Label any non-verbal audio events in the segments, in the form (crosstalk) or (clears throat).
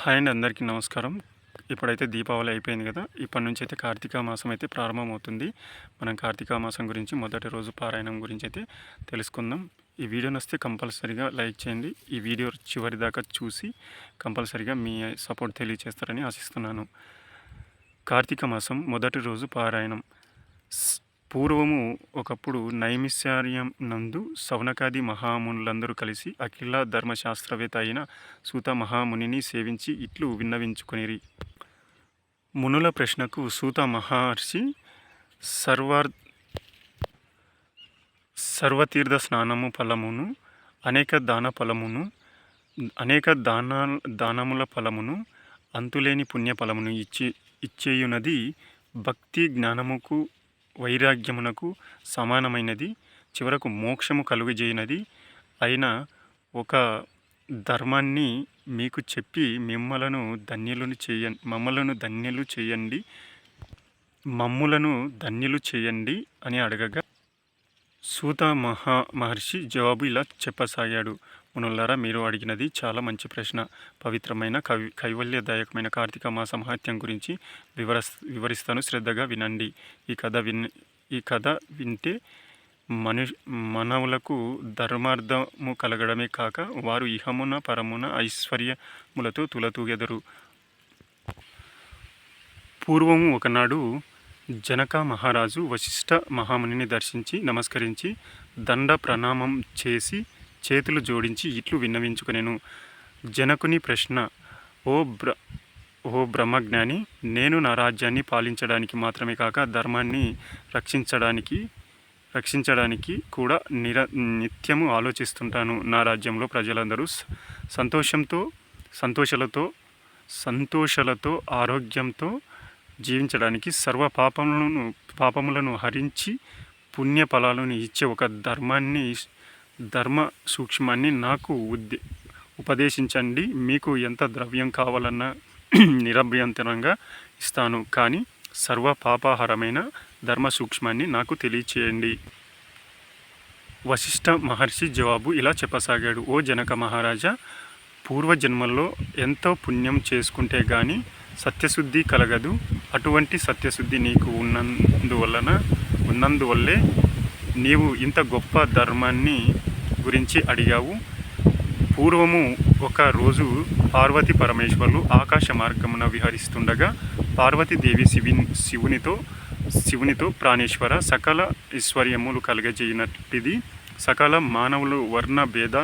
Hi అండి అందరికీ నమస్కారం. ఇప్పుడైతే దీపావళి అయిపోయింది కదా ఇప్పటి నుంచి అయితే కార్తీక మాసం అయితే ప్రారంభమవుతుంది. మనం కార్తీక మాసం గురించి మొదటి రోజు పారాయణం గురించి అయితే తెలుసుకుందాం. ఈ వీడియో నస్తే కంపల్సరీగా లైక్ చేయండి. ఈ వీడియో చివరి దాకా చూసి కంపల్సరీగా మీ సపోర్ట్ తెలియజేస్తారని ఆశిస్తున్నాను. కార్తీక మాసం మొదటి రోజు పారాయణం. పూర్వము ఒకప్పుడు నైమిశార్యం నందు సౌనకాది మహామునులందరూ కలిసి అఖిల ధర్మశాస్త్రవేత్త అయిన సూత మహామునిని సేవించి ఇట్లు విన్నవించుకొనిరి. మునుల ప్రశ్నకు సూత మహర్షి సర్వార్ సర్వతీర్థ స్నానము ఫలమును అనేక దాన ఫలమును అనేక దాన దానముల ఫలమును అంతులేని పుణ్య ఫలమును ఇచ్చేయునది భక్తి జ్ఞానముకు వైరాగ్యమునకు సమానమైనది చివరకు మోక్షము కలుగజేయనది అయిన ఒక ధర్మాన్ని మీకు చెప్పి మిమ్మలను ధన్యులను చేయ మమ్మలను ధన్యులు చేయండి మమ్ములను ధన్యులు చేయండి అని అడగగా సూత మహా మహర్షి జవాబు ఇలా చెప్పసాగాడు. మునులారా మీరు అడిగినది చాలా మంచి ప్రశ్న. పవిత్రమైన కవి కైవల్యదాయకమైన కార్తీక మాస మహత్యం గురించి వివరస్ వివరిస్తాను. శ్రద్ధగా వినండి. ఈ కథ విన్ ఈ కథ వింటే మను మానవులకు ధర్మార్థము కలగడమే కాక వారు ఇహమున పరమున ఐశ్వర్యములతో తులతూగెదరు. పూర్వము ఒకనాడు జనక మహారాజు వశిష్ఠ మహామునిని దర్శించి నమస్కరించి దండ ప్రణామం చేసి చేతులు జోడించి ఇట్లు విన్నవించుకునేను జనకుని ప్రశ్న ఓ బ్ర ఓ బ్రహ్మజ్ఞాని నేను నా రాజ్యాన్ని పాలించడానికి మాత్రమే కాక ధర్మాన్ని రక్షించడానికి రక్షించడానికి కూడా నిర నిత్యము ఆలోచిస్తుంటాను. నా రాజ్యంలో ప్రజలందరూ సంతోషంతో సంతోషాలతో సంతోషాలతో ఆరోగ్యంతో జీవించడానికి సర్వ పాపములను పాపములను హరించి పుణ్య ఫలాలను ఇచ్చే ఒక ధర్మాన్ని ధర్మ సూక్ష్మాన్ని నాకు ఉద్దే ఉపదేశించండి. మీకు ఎంత ద్రవ్యం కావాలన్నా (clears throat) నిరభ్యంతరంగా ఇస్తాను. కానీ సర్వ పాపాహారమైన ధర్మ సూక్ష్మాన్ని నాకు తెలియచేయండి. వశిష్ఠ మహర్షి జవాబు ఇలా చెప్పసాగాడు. ఓ జనక మహారాజా పూర్వజన్మల్లో ఎంతో పుణ్యం చేసుకుంటే కానీ సత్యశుద్ధి కలగదు. అటువంటి సత్యశుద్ధి నీకు ఉన్నందువలన ఉన్నందువల్లే నీవు ఇంత గొప్ప ధర్మాన్ని గురించి అడిగావు. పూర్వము ఒక రోజు పార్వతి పరమేశ్వరులు ఆకాశ మార్గమున విహరిస్తుండగా పార్వతీదేవి శివి శివునితో శివునితో ప్రాణేశ్వర సకల ఐశ్వర్యములు కలగజేయనట్టిది. సకల మానవులు వర్ణ భేద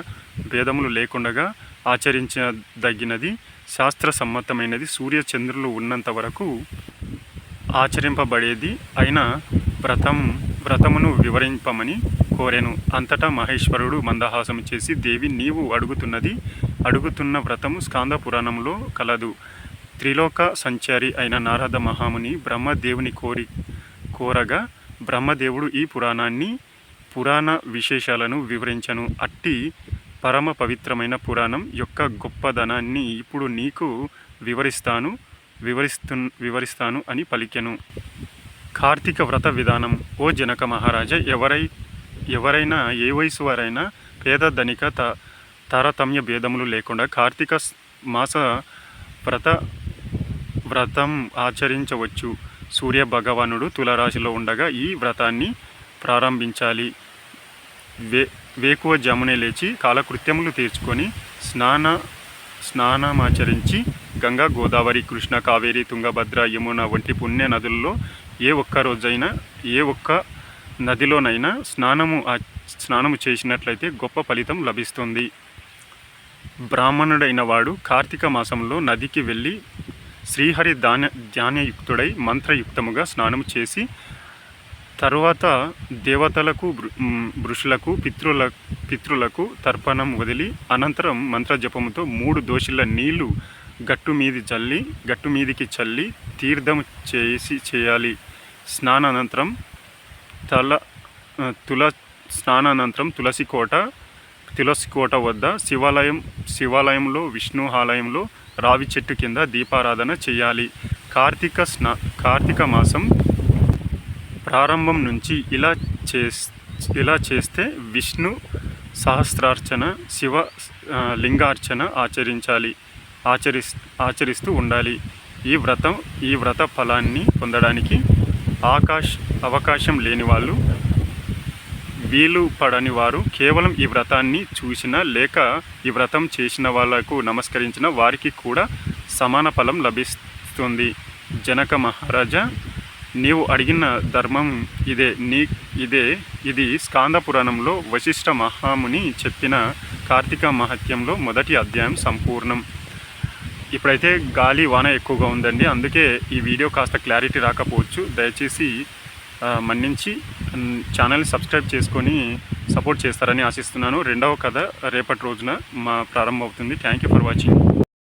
భేదములు లేకుండగా ఆచరించదగినది. శాస్త్ర సమ్మతమైనది. సూర్య చంద్రులు ఉన్నంత వరకు ఆచరింపబడేది. అయిన వ్రతం వ్రతమును వివరింపమని కోరెను. అంతటా మహేశ్వరుడు మందహాసం చేసి దేవి నీవు అడుగుతున్నది అడుగుతున్న వ్రతము స్కాంద పురాణంలో కలదు. త్రిలోక సంచారి అయిన నారద మహాముని బ్రహ్మదేవుని కోరి కోరగా బ్రహ్మదేవుడు ఈ పురాణాన్ని పురాణ విశేషాలను వివరించను. అట్టి పరమ పవిత్రమైన పురాణం యొక్క గొప్పదనాన్ని ఇప్పుడు నీకు వివరిస్తాను వివరిస్తు వివరిస్తాను అని పలికెను. కార్తీక వ్రత విధానం. ఓ జనక మహారాజా ఎవరై ఎవరైనా ఏ వయసు వారైనా పేద ధనిక త తారతమ్య భేదములు లేకుండా కార్తీక మాస వ్రత వ్రతం ఆచరించవచ్చు. సూర్య భగవానుడు తులరాశిలో ఉండగా ఈ వ్రతాన్ని ప్రారంభించాలి. వే వేకువ జమునే లేచి కాలకృత్యములు తీర్చుకొని స్నాన స్నానమాచరించి గంగా గోదావరి కృష్ణ కావేరి తుంగభద్ర యమున వంటి పుణ్య నదుల్లో ఏ ఒక్క రోజైనా ఏ ఒక్క నదిలోనైనా స్నానము స్నానము చేసినట్లయితే గొప్ప ఫలితం లభిస్తుంది. బ్రాహ్మణుడైన వాడు కార్తీక మాసంలో నదికి వెళ్ళి శ్రీహరి ధాన్య ధ్యానయుక్తుడై మంత్రయుక్తముగా స్నానము చేసి తరువాత దేవతలకు బృ- ఋషులకు పితృల పితృలకు తర్పణం వదిలి అనంతరం మంత్రజపముతో మూడు దోషుల నీళ్ళు గట్టు మీది చల్లి గట్టు మీదికి చల్లి తీర్థం చేసి చేయాలి. స్నానానంతరం తల తుల స్నానానంతరం తులసి కోట తులసి కోట వద్ద శివాలయం శివాలయంలో విష్ణు ఆలయంలో రావి చెట్టు కింద దీపారాధన చేయాలి. కార్తీక స్నా కార్తీక మాసం ప్రారంభం నుంచి ఇలా చే ఇలా చేస్తే విష్ణు సహస్రార్చన శివ లింగార్చన ఆచరించాలి ఆచరి ఆచరిస్తూ ఉండాలి. ఈ వ్రతం ఈ వ్రత ఫలాన్ని పొందడానికి ఆకాశ అవకాశం లేని వాళ్ళు వీలు పడని వారు కేవలం ఈ వ్రతాన్ని చూసిన లేక ఈ వ్రతం చేసిన వాళ్ళకు నమస్కరించిన వారికి కూడా సమాన ఫలం లభిస్తుంది. జనక మహారాజా నీవు అడిగిన ధర్మం ఇదే. నీ ఇదే. ఇది స్కాంద పురాణంలో వశిష్ఠ మహాముని చెప్పిన కార్తీక మహత్యంలో మొదటి అధ్యాయం సంపూర్ణం. ఇప్పుడైతే గాలి వాన ఎక్కువగా ఉందండి. అందుకే ఈ వీడియో కాస్త క్లారిటీ రాకపోవచ్చు. దయచేసి మన్నించి ఛానల్ని సబ్స్క్రైబ్ చేసుకొని సపోర్ట్ చేస్తారని ఆశిస్తున్నాను. రెండవ కథ రేపటి రోజున మా ప్రారంభమవుతుంది. Thank you for watching.